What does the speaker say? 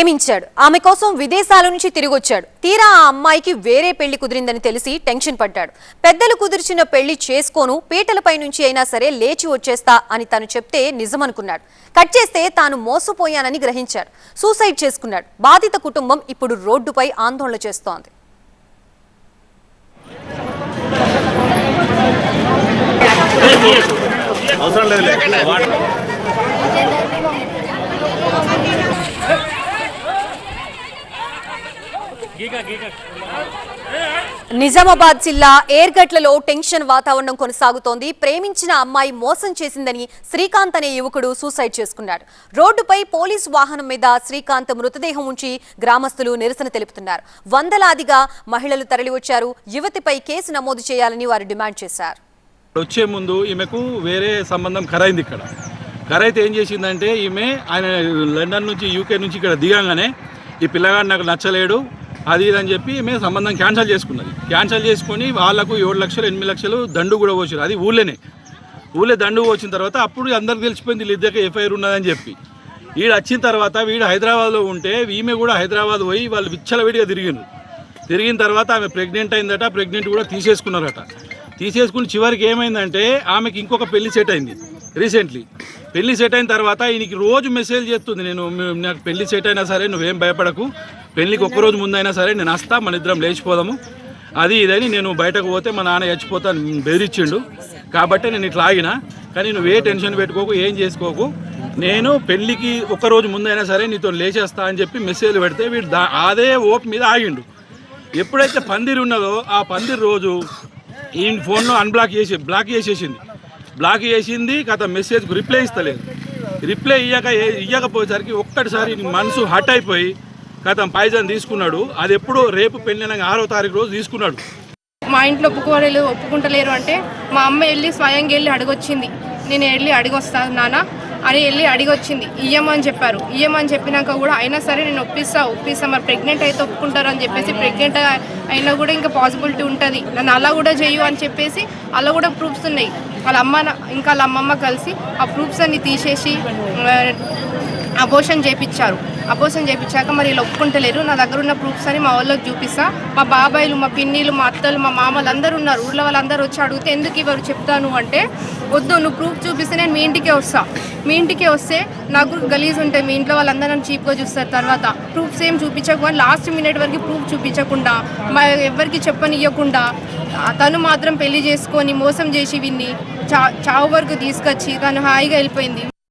ప్రేమించాడు. ఆమె కోసం విదేశాల నుంచి తిరిగి వచ్చాడు తీరా ఆ అమ్మాయికి వేరే పెళ్ళి కుదిరిందని తెలిసి టెన్షన్ పడ్డాడు. పెద్దలు కుదిర్చిన పెళ్ళి చేసుకోను పీటలపై నుంచి అయినా సరే లేచి వచ్చేస్తా అని తను చెప్తే నిజమనుకున్నాడు. కట్ చేస్తే తాను మోసపోయానని గ్రహించాడు. సూసైడ్ చేసుకున్నాడు. బాధిత కుటుంబం ఇప్పుడు రోడ్డుపై ఆందోళన చేస్తోంది. అవసరం లేదు నిజామాబాద్ జిల్లా ఏర్గట్లలో టెన్షన్ వాతావరణం కొనసాగుతోంది. ప్రేమించిన అమ్మాయి మోసం చేసిందని శ్రీకాంత్ అనే యువకుడు సూసైడ్ చేసుకున్నాడు. రోడ్డుపై పోలీసు వాహనం మీద శ్రీకాంత్ మృతదేహం ఉంచి గ్రామస్తులు నిరసన తెలుపుతున్నారు. వందలాదిగా మహిళలు తరలివచ్చారు. యువతిపై కేసు నమోదు చేయాలని వారు డిమాండ్ చేశారు. వచ్చే ముందు ఈమెకు వేరే సంబంధం ఖరైంది ఇక్కడ. ఖరైతే ఏం చేసిందంటే ఈమె ఆయన లండన్ నుంచి యూకే నుంచి ఇక్కడ దిగంగానే ఈ పిల్లగాడు నాకు నచ్చలేడు. అది ఇది అని చెప్పి మేము సంబంధం క్యాన్సిల్ చేసుకున్నది. క్యాన్సిల్ చేసుకొని వాళ్ళకు ఏడు లక్షలు ఎనిమిది లక్షలు దండు కూడా పోసారు అది ఊళ్ళోనే. ఊళ్ళో దండు వచ్చిన తర్వాత అప్పుడు అందరికి తెలిసిపోయింది వీళ్ళిద్దరికి ఎఫ్ఐఆర్ ఉన్నదని చెప్పి. వీడు వచ్చిన తర్వాత వీడు హైదరాబాద్లో ఉంటే ఈమె కూడా హైదరాబాద్ పోయి వాళ్ళు విచ్చలవిడిగా తిరిగిండ్రు తిరిగిన తర్వాత ఆమె ప్రెగ్నెంట్ అయిందట ప్రెగ్నెంట్ కూడా తీసేసుకున్నారట. తీసేసుకుని చివరికి ఏమైందంటే ఆమెకి ఇంకొక పెళ్ళి సెట్ అయింది. రీసెంట్లీ పెళ్ళి సెట్ అయిన తర్వాత ఈయనకి రోజు మెసేజ్ చేస్తుంది. నేను నాకు పెళ్ళి సెట్ అయినా సరే నువ్వేం భయపడకు. పెళ్ళికి ఒక్కరోజు ముందైనా సరే నేను వస్తా మన ఇద్దరం లేచిపోదాము. అది ఇదని నేను బయటకు పోతే మా నాన్న చచ్చిపోతాను బెదిరించిండు. కాబట్టి నేను ఇట్లా ఆగిన. కానీ నువ్వు ఏ టెన్షన్ పెట్టుకోకు ఏం చేసుకోకు. నేను పెళ్ళికి ఒక్కరోజు ముందైనా సరే నీతో లేచేస్తా అని చెప్పి మెసేజ్ పెడితే వీడు దా అదే ఓపు మీద ఆగిండు. ఎప్పుడైతే పందిరి ఉన్నదో ఆ పందిరి రోజు ఈ ఫోన్లో అన్బ్లాక్ చేసి బ్లాక్ చేసేసింది. బ్లాక్ చేసింది గత మెసేజ్కి రిప్లై ఇస్తలేదు. రిప్లై ఇయ్యక ఇయ్యకపోయేసరికి ఒక్కటిసారి మనసు హట్ అయిపోయి గతం పైజాన్ తీసుకున్నాడు. అది ఎప్పుడు రేపు పెళ్ళిన ఆరో తారీఖు రోజు తీసుకున్నాడు. మా ఇంట్లో ఒప్పుకోలేదు ఒప్పుకుంటలేరు అంటే మా అమ్మ వెళ్ళి స్వయంగా వెళ్ళి అడగొచ్చింది. నేను వెళ్ళి అడిగొస్తాను నాన్న. అని వెళ్ళి అడిగొచ్చింది. ఇయ్యమని చెప్పారు. ఇయ్యమని చెప్పినాక కూడా అయినా సరే నేను ఒప్పిస్తా ఒప్పిస్తా. మరి ప్రెగ్నెంట్ అయితే ఒప్పుకుంటారు అని చెప్పేసి ప్రెగ్నెంట్ అయినా కూడా ఇంకా పాసిబిలిటీ ఉంటుంది. నన్ను అలా కూడా చేయు అని చెప్పేసి అలా కూడా ప్రూఫ్స్ ఉన్నాయి. వాళ్ళ అమ్మ ఇంకా వాళ్ళ అమ్మమ్మ కలిసి ఆ ప్రూఫ్స్ అన్ని తీసేసి అబోషన్ చేపించారు అబోషన్ చేపించాక మరి వీళ్ళు ఒప్పుకుంటలేరు. నా దగ్గర ఉన్న ప్రూఫ్స్ అని మా వాళ్ళకి చూపిస్తా. మా బాబాయిలు మా పిన్నిలు మా అత్తలు మా మామలు అందరూ ఉన్నారు. ఊళ్ళో వాళ్ళందరూ వచ్చి అడిగితే ఎందుకు ఇవ్వరు చెప్తాను అంటే వద్దు నువ్వు ప్రూఫ్ చూపిస్తే నేను మీ ఇంటికే వస్తాను మీ ఇంటికే వస్తే నాకు గలీజ్ ఉంటాయి. మీ ఇంట్లో వాళ్ళందరూ నన్ను చీప్గా చూస్తారు. తర్వాత ప్రూఫ్స్ ఏం చూపించకుండా లాస్ట్ మినిట్ వరకు ప్రూఫ్ చూపించకుండా మా ఎవరికి చెప్పనివ్వకుండా తను మాత్రం పెళ్ళి చేసుకొని మోసం చేసి విన్ని చా చావు వరకు తీసుకొచ్చి తను హాయిగా వెళ్ళిపోయింది.